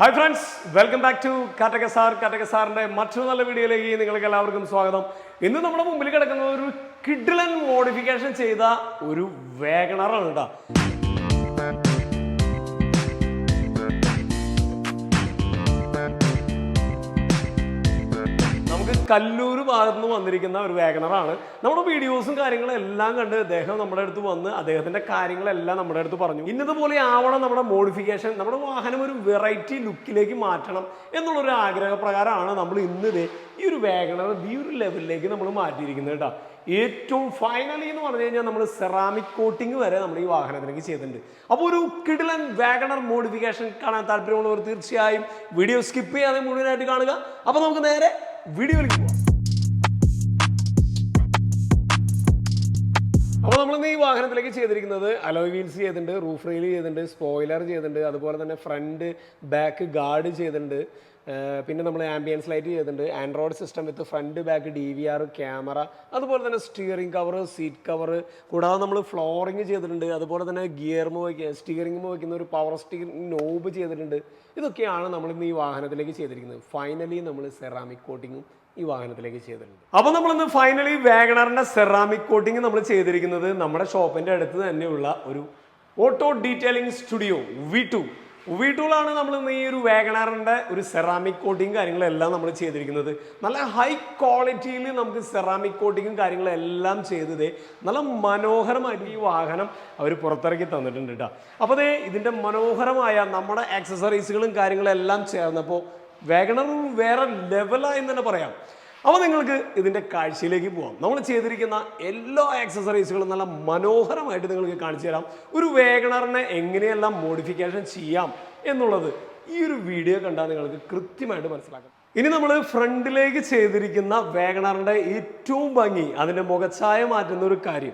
Hi friends welcome back to കാറ്റക sir കാറ്റക സാറിന്റെ മറ്റൊരു നല്ല വീഡിയോയിലേക്ക് നിങ്ങൾക്ക് എല്ലാവർക്കും സ്വാഗതം. ഇന്ന് നമ്മുടെ മുമ്പിൽ കിടക്കുന്ന ഒരു കിഡ്ലൻ മോഡിഫിക്കേഷൻ ചെയ്ത ഒരു വേഗണറാണ് കേട്ടോ. കല്ലൂർ ഭാഗത്ത് നിന്ന് വന്നിരിക്കുന്ന ഒരു വേഗനറാണ് നമ്മുടെ വീഡിയോസും കാര്യങ്ങളും എല്ലാം കണ്ട് അദ്ദേഹം നമ്മുടെ അടുത്ത് വന്ന് അദ്ദേഹത്തിന്റെ കാര്യങ്ങളെല്ലാം നമ്മുടെ അടുത്ത് പറഞ്ഞു. ഇന്നതുപോലെ ആവണം നമ്മുടെ മോഡിഫിക്കേഷൻ നമ്മുടെ വാഹനം ഒരു വെറൈറ്റി ലുക്കിലേക്ക് മാറ്റണം എന്നുള്ളൊരു ആഗ്രഹപ്രകാരമാണ് നമ്മൾ ഇന്നത് ഈ ഒരു വേഗണർ ഈ ഒരു ലെവലിലേക്ക് നമ്മൾ മാറ്റിയിരിക്കുന്നത് കേട്ടോ. ഏറ്റവും ഫൈനലി എന്ന് പറഞ്ഞു കഴിഞ്ഞാൽ നമ്മൾ സെറാമിക് കോട്ടിംഗ് വരെ നമ്മൾ ഈ വാഹനത്തിലേക്ക് ചെയ്തിട്ടുണ്ട്. അപ്പോൾ ഒരു കിടിലൻ വാഗണർ മോഡിഫിക്കേഷൻ കാണാൻ താല്പര്യമുള്ളവർ തീർച്ചയായും വീഡിയോ സ്കിപ്പ് ചെയ്യാതെ മുഴുവനായിട്ട് കാണുക. അപ്പോൾ നമുക്ക് നേരെ വീഡിയോയിലേക്ക് പോകാം അപ്പോൾ നമ്മൾ ഈ വാഹനത്തിലേക്ക് ചെയ്തിരിക്കുന്നത് അലോയ് വീൽസ് ചെയ്തിട്ടുണ്ട് റൂഫ് റെയിൽ ചെയ്തിട്ടുണ്ട് സ്പോയിലർ ചെയ്തിട്ടുണ്ട് അതുപോലെ തന്നെ ഫ്രണ്ട് ബാക്ക് ഗാർഡ് ചെയ്തിട്ടുണ്ട്. പിന്നെ നമ്മൾ ആംബിയൻസ് ലൈറ്റ് ചെയ്തിട്ടുണ്ട് Android system with front back D V R camera അതുപോലെ തന്നെ സ്റ്റിയറിംഗ് കവർ സീറ്റ് കവർ കൂടാതെ നമ്മൾ ഫ്ലോറിങ് ചെയ്തിട്ടുണ്ട് അതുപോലെ തന്നെ ഗിയർ വയ്ക്കുക സ്റ്റിയറിംഗ് വയ്ക്കുന്ന ഒരു പവർ സ്റ്റിയറിംഗ് നോബ് ചെയ്തിട്ടുണ്ട്. ഇതൊക്കെയാണ് നമ്മൾ ഇന്ന് ഈ വാഹനത്തിലേക്ക് ചെയ്തിരിക്കുന്നത്. ഫൈനലി നമ്മൾ സെറാമിക് കോട്ടിങ്ങും ഈ വാഹനത്തിലേക്ക് ചെയ്തിട്ടുണ്ട്. അപ്പോൾ നമ്മളിന്ന് ഫൈനലി വാഗണറിന്റെ സെറാമിക് കോട്ടിങ് നമ്മൾ ചെയ്തിരിക്കുന്നത് നമ്മുടെ ഷോപ്പിന്റെ അടുത്ത് തന്നെയുള്ള ഒരു auto detailing studio V two V ടൂളാണ് നമ്മൾ ഇന്ന് ഈ ഒരു വാഗണറിന്റെ ഒരു സെറാമിക് കോട്ടിങ് കാര്യങ്ങളെല്ലാം നമ്മൾ ചെയ്തിരിക്കുന്നത്. നല്ല ഹൈ ക്വാളിറ്റിയിൽ നമുക്ക് സെറാമിക് കോട്ടിങ്ങും കാര്യങ്ങളെല്ലാം ചെയ്തത് നല്ല മനോഹരമായിട്ട് ഈ വാഹനം അവർ പുറത്തിറക്കി തന്നിട്ടുണ്ട് കേട്ടോ അപ്പോൾ ദേ ഇതിന്റെ മനോഹരമായ നമ്മുടെ ആക്സസറീസുകളും കാര്യങ്ങളെല്ലാം ചേർന്നപ്പോൾ വാഗണർ വേറെ ലെവലായി തന്നെ പറയാം. അപ്പോൾ നിങ്ങൾക്ക് ഇതിന്റെ കാഴ്ചയിലേക്ക് പോവാം. നമ്മൾ ചെയ്തിരിക്കുന്ന എല്ലാ ആക്സസറീസുകളും നല്ല മനോഹരമായിട്ട് നിങ്ങൾക്ക് കാണിച്ചു തരാം. ഒരു വേഗണറിനെ എങ്ങനെയെല്ലാം മോഡിഫിക്കേഷൻ ചെയ്യാം എന്നുള്ളത് ഈ ഒരു വീഡിയോ കണ്ടാൽ നിങ്ങൾക്ക് കൃത്യമായിട്ട് മനസ്സിലാക്കാം. ഇനി നമ്മൾ ഫ്രണ്ടിലേക്ക് ചെയ്തിരിക്കുന്ന വേഗണറിന്റെ ഏറ്റവും ഭംഗി അതിന്റെ മുഖച്ഛായ മാറ്റുന്ന ഒരു കാര്യം.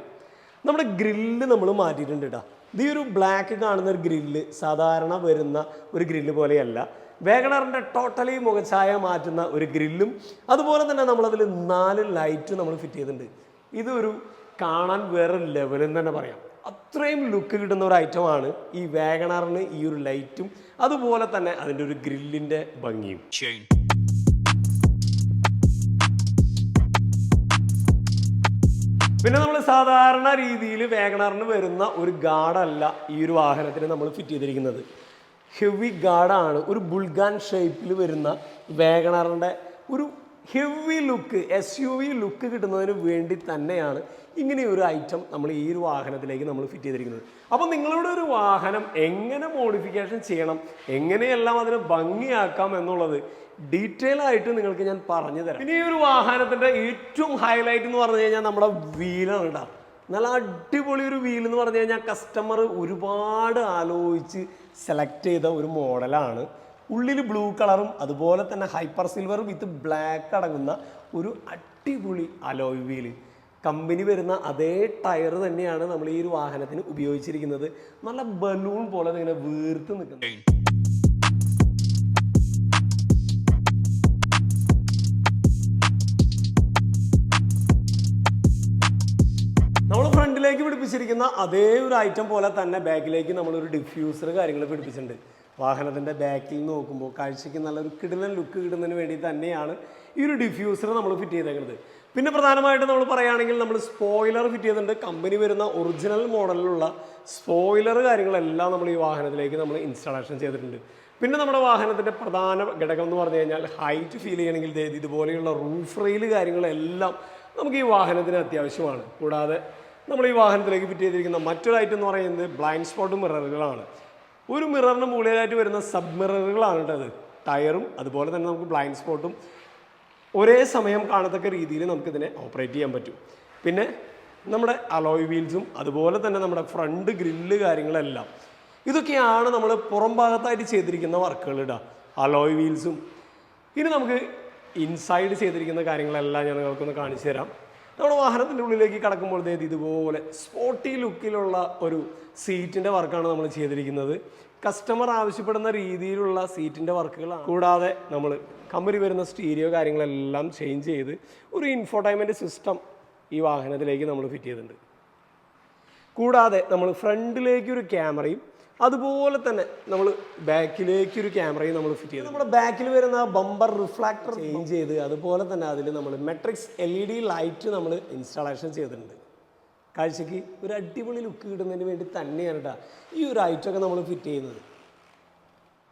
നമ്മുടെ ഗ്രില്ല് നമ്മൾ മാറ്റിയിട്ടുണ്ട് കേട്ടോ ഈ ഒരു ബ്ലാക്ക് കാണുന്ന ഒരു ഗ്രില്ല് സാധാരണ വരുന്ന ഒരു ഗ്രില്ല് പോലെയല്ല. വേഗണറിന്റെ ടോട്ടലി മുഖഛായ മാറ്റുന്ന ഒരു ഗ്രില്ലും അതുപോലെ തന്നെ നമ്മളതിൽ നാല് ലൈറ്റ് നമ്മൾ ഫിറ്റ് ചെയ്തിട്ടുണ്ട്. ഇതൊരു കാണാൻ വേറെ ലെവലെന്ന് തന്നെ പറയാം. അത്രയും ലുക്ക് കിട്ടുന്ന ഒരു ഐറ്റമാണ് ഈ വേഗണറിന് ഈ ഒരു ലൈറ്റും അതുപോലെ തന്നെ അതിന്റെ ഒരു ഗ്രില്ലിന്റെ ഭംഗിയും. പിന്നെ നമ്മൾ സാധാരണ രീതിയിൽ വേഗണറിന് വരുന്ന ഒരു ഗാർഡല്ല ഈ ഒരു വാഹനത്തിന് നമ്മൾ ഫിറ്റ് ചെയ്തിരിക്കുന്നത്. ഹെവി ഗാർഡാണ് ഒരു ബുൾഗാൻ ഷേപ്പിൽ വരുന്ന വേഗണറിന്റെ ഒരു heavy look S U V look കിട്ടുന്നതിന് വേണ്ടി തന്നെയാണ് ഇങ്ങനെ ഒരു ഐറ്റം നമ്മൾ ഈ ഒരു വാഹനത്തിലേക്ക് നമ്മൾ ഫിറ്റ് ചെയ്തിരിക്കുന്നത്. അപ്പോൾ നിങ്ങളുടെ ഒരു വാഹനം എങ്ങനെ മോഡിഫിക്കേഷൻ ചെയ്യണം? എങ്ങനെയെല്ലാം അതിനെ ഭംഗിയാക്കാം എന്നുള്ളത് ഡീറ്റെയിൽ ആയിട്ട് നിങ്ങൾക്ക് ഞാൻ പറഞ്ഞു തരാം. ഇനി ഈ ഒരു വാഹനത്തിന്റെ ഏറ്റവും ഹൈലൈറ്റ് എന്ന് പറഞ്ഞു കഴിഞ്ഞാൽ നമ്മുടെ വീലാണ് കേട്ടോ നല്ല അടിപൊളി ഒരു വീൽ എന്ന് പറഞ്ഞു കഴിഞ്ഞാൽ കസ്റ്റമർ ഒരുപാട് ആലോചിച്ച് സെലക്ട് ചെയ്ത ഒരു മോഡലാണ് ഉള്ളിൽ ബ്ലൂ കളറും അതുപോലെ തന്നെ ഹൈപ്പർ സിൽവർ വിത്ത് ബ്ലാക്ക് അടങ്ങുന്ന ഒരു അടിപൊളി അലോയ് വീൽ കമ്പനി വരുന്ന അതേ ടയർ തന്നെയാണ് നമ്മൾ ഈ ഒരു വാഹനത്തിന് ഉപയോഗിച്ചിരിക്കുന്നത്. നല്ല ബലൂൺ പോലെ ഇങ്ങനെ വീർത്ത് നിൽക്കുന്നത്. ഫ്രണ്ടിലേക്ക് പിടിപ്പിച്ചിരിക്കുന്ന അതേ ഒരു ഐറ്റം പോലെ തന്നെ ബാക്കിലേക്ക് നമ്മളൊരു ഡിഫ്യൂസർ കാര്യങ്ങൾ പിടിപ്പിച്ചിട്ടുണ്ട്. വാഹനത്തിന്റെ ബാക്കിൽ നോക്കുമ്പോൾ കാഴ്ചയ്ക്ക് നല്ലൊരു കിടിലൻ ലുക്ക് കിട്ടുന്നതിന് വേണ്ടി തന്നെയാണ് ഈ ഒരു ഡിഫ്യൂസർ നമ്മൾ ഫിറ്റ് ചെയ്തേക്കുന്നത്. പിന്നെ പ്രധാനമായിട്ട് നമ്മൾ പറയുകയാണെങ്കിൽ നമ്മൾ സ്പോയിലർ ഫിറ്റ് ചെയ്തിട്ടുണ്ട്. കമ്പനി വരുന്ന ഒറിജിനൽ മോഡലിലുള്ള സ്പോയിലർ കാര്യങ്ങളെല്ലാം നമ്മൾ ഈ വാഹനത്തിലേക്ക് നമ്മൾ ഇൻസ്റ്റാളേഷൻ ചെയ്തിട്ടുണ്ട്. പിന്നെ നമ്മുടെ വാഹനത്തിന്റെ പ്രധാന ഘടകം എന്ന് പറഞ്ഞു കഴിഞ്ഞാൽ ഹൈറ്റ് ഫീൽ ചെയ്യണമെങ്കിൽ ഇതുപോലെയുള്ള റൂഫ് റെയിൽ കാര്യങ്ങളെല്ലാം നമുക്ക് ഈ വാഹനത്തിന് അത്യാവശ്യമാണ്. കൂടാതെ നമ്മൾ ഈ വാഹനത്തിലേക്ക് ഫിറ്റ് ചെയ്തിരിക്കുന്ന മറ്റൊരു ഐറ്റം എന്ന് പറയുന്നത് ബ്ലൈൻഡ് സ്പോട്ട് മിററുകളാണ് ഒരു മിററിന് മുകളിലായിട്ട് വരുന്ന സബ് മിററുകളാണ് കേട്ടത് ടയറും അതുപോലെ തന്നെ നമുക്ക് ബ്ലൈൻഡ് സ്പോട്ടും ഒരേ സമയം കാണത്തക്ക രീതിയിൽ നമുക്കിതിനെ ഓപ്പറേറ്റ് ചെയ്യാൻ പറ്റും. പിന്നെ നമ്മുടെ അലോയ് വീൽസും അതുപോലെ തന്നെ നമ്മുടെ ഫ്രണ്ട് ഗ്രില്ല് കാര്യങ്ങളെല്ലാം. ഇതൊക്കെയാണ് നമ്മൾ പുറം ഭാഗത്തായിട്ട് ചെയ്തിരിക്കുന്ന വർക്കുകൾ ഇടുക അലോയ് വീൽസും ഇനി നമുക്ക് ഇൻസൈഡ് ചെയ്തിരിക്കുന്ന കാര്യങ്ങളെല്ലാം ഞാൻ നിങ്ങൾക്കൊന്ന് കാണിച്ചു തരാം നമ്മുടെ വാഹനത്തിന്റെ ഉള്ളിലേക്ക് ദേ ഇതുപോലെ സ്പോട്ടി ലുക്കിലുള്ള ഒരു സീറ്റിന്റെ വർക്കാണ് നമ്മൾ ചെയ്തിരിക്കുന്നത്. കസ്റ്റമർ ആവശ്യപ്പെടുന്ന രീതിയിലുള്ള സീറ്റിന്റെ വർക്കുകളാണ് കൂടാതെ നമ്മൾ കമ്പനി വരുന്ന സ്റ്റീരിയോ കാര്യങ്ങളെല്ലാം ചേഞ്ച് ചെയ്ത് ഒരു ഇൻഫോർടൈൻമെന്റ് സിസ്റ്റം ഈ വാഹനത്തിലേക്ക് നമ്മൾ ഫിറ്റ് ചെയ്തിട്ടുണ്ട്. കൂടാതെ നമ്മൾ ഫ്രണ്ടിലേക്ക് ഒരു ക്യാമറയും അതുപോലെ തന്നെ നമ്മൾ ബാക്കിലേക്ക് ഒരു ക്യാമറയും നമ്മൾ ഫിറ്റ് ചെയ്ത് നമ്മുടെ ബാക്കിൽ വരുന്ന ബമ്പർ റിഫ്ലാക്ടർ ചേഞ്ച് ചെയ്ത് അതുപോലെ തന്നെ അതിൽ നമ്മൾ matrix L E D light നമ്മൾ ഇൻസ്റ്റാളേഷൻ ചെയ്തിട്ടുണ്ട്. കാഴ്ചക്ക് ഒരു അടിപൊളി ലുക്ക് കിട്ടുന്നതിന് വേണ്ടി തന്നെയാണ് കേട്ടോ ഈ ഒരു ഐറ്റമൊക്കെ നമ്മൾ ഫിറ്റ് ചെയ്യുന്നത്.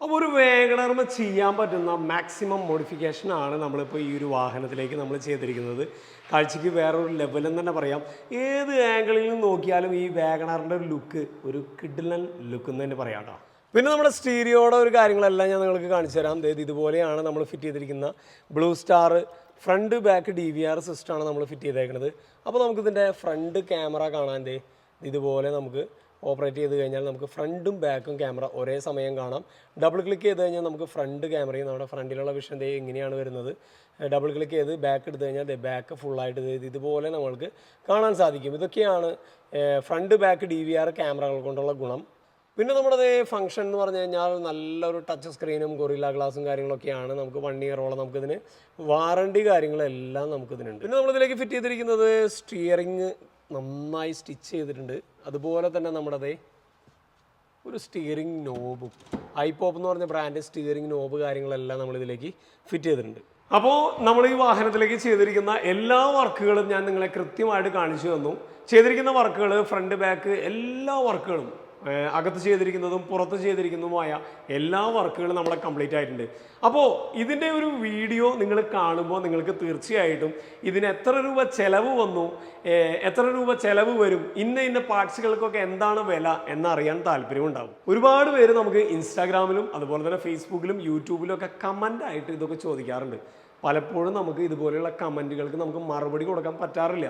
അപ്പോൾ ഒരു വേഗണർമ്മ ചെയ്യാൻ പറ്റുന്ന മാക്സിമം മോഡിഫിക്കേഷനാണ് നമ്മളിപ്പോൾ ഈ ഒരു വാഹനത്തിലേക്ക് നമ്മൾ ചെയ്തിരിക്കുന്നത്. കാഴ്ചയ്ക്ക് വേറൊരു ലെവലെന്ന് തന്നെ പറയാം. ഏത് ആംഗിളിൽ നിന്ന് നോക്കിയാലും ഈ വേഗണറിന്റെ ഒരു ലുക്ക് ഒരു കിഡിലൻ ലുക്ക് എന്ന് തന്നെ പറയാം കേട്ടോ. പിന്നെ നമ്മുടെ സ്റ്റീരിയോടെ ഒരു കാര്യങ്ങളെല്ലാം ഞാൻ നിങ്ങൾക്ക് കാണിച്ചു തരാം. അതായത് ഇതുപോലെയാണ് നമ്മൾ ഫിറ്റ് ചെയ്തിരിക്കുന്ന blue star front back D V R സിസ്റ്റമാണ് നമ്മൾ ഫിറ്റ് ചെയ്തേക്കുന്നത് അപ്പോൾ നമുക്കിതിന്റെ ഫ്രണ്ട് ക്യാമറ കാണാൻ ഇതുപോലെ നമുക്ക് ഓപ്പറേറ്റ് ചെയ്ത് കഴിഞ്ഞാൽ നമുക്ക് ഫ്രണ്ടും ബാക്കും ക്യാമറ ഒരേ സമയം കാണാം. ഡബിൾ ക്ലിക്ക് ചെയ്ത് കഴിഞ്ഞാൽ നമുക്ക് ഫ്രണ്ട് ക്യാമറയും നമ്മുടെ ഫ്രണ്ടിലുള്ള വിഷൻ ദേ ഇങ്ങനെയാണ് വരുന്നത്. ഡബിൾ ക്ലിക്ക് ചെയ്ത് ബാക്ക് എടുത്തു കഴിഞ്ഞാൽ ദേ ബാക്ക് ഫുള്ളായിട്ട് ഇതുപോലെ നമ്മൾക്ക് കാണാൻ സാധിക്കും. ഇതൊക്കെയാണ് front back D V R ക്യാമറകൾ കൊണ്ടുള്ള ഗുണം. പിന്നെ നമ്മുടെ ഫംഗ്ഷൻ എന്ന് പറഞ്ഞു കഴിഞ്ഞാൽ നല്ലൊരു ടച്ച് സ്ക്രീനും ഗൊറില്ല ഗ്ലാസും കാര്യങ്ങളൊക്കെയാണ് നമുക്ക് വൺ ഇയറോളം നമുക്കിതിന് വാറണ്ടി കാര്യങ്ങളെല്ലാം നമുക്കിതിനുണ്ട് പിന്നെ നമ്മളിതിലേക്ക് ഫിറ്റ് ചെയ്തിരിക്കുന്നത് സ്റ്റിയറിങ് നന്നായി സ്റ്റിച്ച് ചെയ്തിട്ടുണ്ട്. അതുപോലെ തന്നെ നമ്മുടെ ദേ ഒരു സ്റ്റിയറിംഗ് നോബും ഐപോപ്പ് എന്ന് പറഞ്ഞ ബ്രാൻഡ് സ്റ്റിയറിംഗ് നോബ് കാര്യങ്ങളെല്ലാം നമ്മൾ ഇതിലേക്ക് ഫിറ്റ് ചെയ്തിട്ടുണ്ട്. അപ്പോൾ നമ്മൾ ഈ വാഹനത്തിലേക്ക് ചെയ്തിരിക്കുന്ന എല്ലാ വർക്കുകളും ഞാൻ നിങ്ങളെ കൃത്യമായിട്ട് കാണിച്ചു തന്നു. ചെയ്തിരിക്കുന്ന വർക്കുകൾ ഫ്രണ്ട് ബാക്ക് എല്ലാ വർക്കുകളും അകത്ത് ചെയ്തിരിക്കുന്നതും പുറത്ത് ചെയ്തിരിക്കുന്നതുമായ എല്ലാ വർക്കുകളും നമ്മളെ കംപ്ലീറ്റ് ആയിട്ടുണ്ട്. അപ്പോൾ ഇതിന്റെ ഒരു വീഡിയോ നിങ്ങൾ കാണുമ്പോൾ നിങ്ങൾക്ക് തീർച്ചയായിട്ടും ഇതിന് എത്ര രൂപ ചിലവ് വന്നു എത്ര രൂപ ചിലവ് വരും ഇന്ന ഇന്ന പാർട്സുകൾക്കൊക്കെ എന്താണ് വില എന്നറിയാൻ താല്പര്യമുണ്ടാകും ഒരുപാട് പേര് നമുക്ക് ഇൻസ്റ്റാഗ്രാമിലും അതുപോലെ തന്നെ ഫേസ്ബുക്കിലും യൂട്യൂബിലും ഒക്കെ കമന്റ് ആയിട്ട് ഇതൊക്കെ ചോദിക്കാറുണ്ട്. പലപ്പോഴും നമുക്ക് ഇതുപോലെയുള്ള കമന്റുകൾക്ക് നമുക്ക് മറുപടി കൊടുക്കാൻ പറ്റാറില്ല.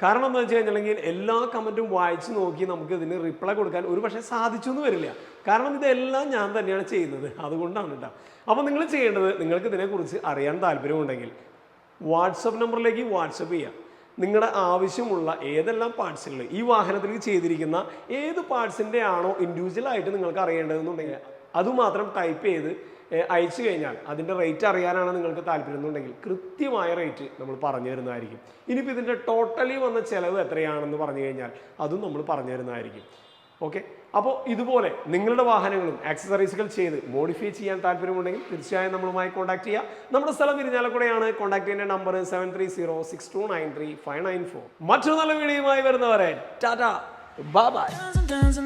കാരണം എന്താ വെച്ച് കഴിഞ്ഞിട്ടുണ്ടെങ്കിൽ എല്ലാ കമന്റും വായിച്ച് നോക്കി നമുക്ക് ഇതിന് റിപ്ലൈ കൊടുക്കാൻ ഒരു പക്ഷേ സാധിച്ചു എന്ന് വരില്ല. കാരണം ഇതെല്ലാം ഞാൻ തന്നെയാണ് ചെയ്യുന്നത്. അതുകൊണ്ടാണ് കേട്ടോ അപ്പോൾ നിങ്ങൾ ചെയ്യേണ്ടത് നിങ്ങൾക്ക് ഇതിനെക്കുറിച്ച് അറിയാൻ താല്പര്യമുണ്ടെങ്കിൽ വാട്സപ്പ് നമ്പറിലേക്ക് വാട്സപ്പ് ചെയ്യാം. നിങ്ങളുടെ ആവശ്യമുള്ള ഏതെല്ലാം പാർട്സുകൾ ഈ വാഹനത്തിലേക്ക് ചെയ്തിരിക്കുന്ന ഏത് പാർട്സിന്റെ ആണോ ഇൻഡിവിജ്വൽ ആയിട്ട് നിങ്ങൾക്ക് അറിയേണ്ടതെന്നുണ്ടെങ്കിൽ അതുമാത്രം ടൈപ്പ് ചെയ്ത് അയച്ചു കഴിഞ്ഞാൽ അതിന്റെ റേറ്റ് അറിയാനാണ് നിങ്ങൾക്ക് താല്പര്യം എന്നുണ്ടെങ്കിൽ കൃത്യമായ റേറ്റ് നമ്മൾ പറഞ്ഞു തരുന്നതായിരിക്കും. ഇനിയിപ്പോൾ ഇതിന്റെ ടോട്ടലി വന്ന ചിലവ് എത്രയാണെന്ന് പറഞ്ഞു കഴിഞ്ഞാൽ അതും നമ്മൾ പറഞ്ഞു തരുന്നതായിരിക്കും. ഓക്കെ അപ്പോൾ ഇതുപോലെ നിങ്ങളുടെ വാഹനങ്ങളും ആക്സസറീസുകൾ ചെയ്ത് മോഡിഫൈ ചെയ്യാൻ താല്പര്യമുണ്ടെങ്കിൽ തീർച്ചയായും നമ്മളുമായി കോൺടാക്ട് ചെയ്യുക നമ്മുടെ സ്ഥലം ഇരിഞ്ഞാലക്കുടയാണ് കോൺടാക്ട് ചെയ്യുന്ന number seven three zero six two nine three five nine four മറ്റൊരു നല്ല വീഡിയോയുമായി വരുന്നവരെ ടാറ്റ. By Dance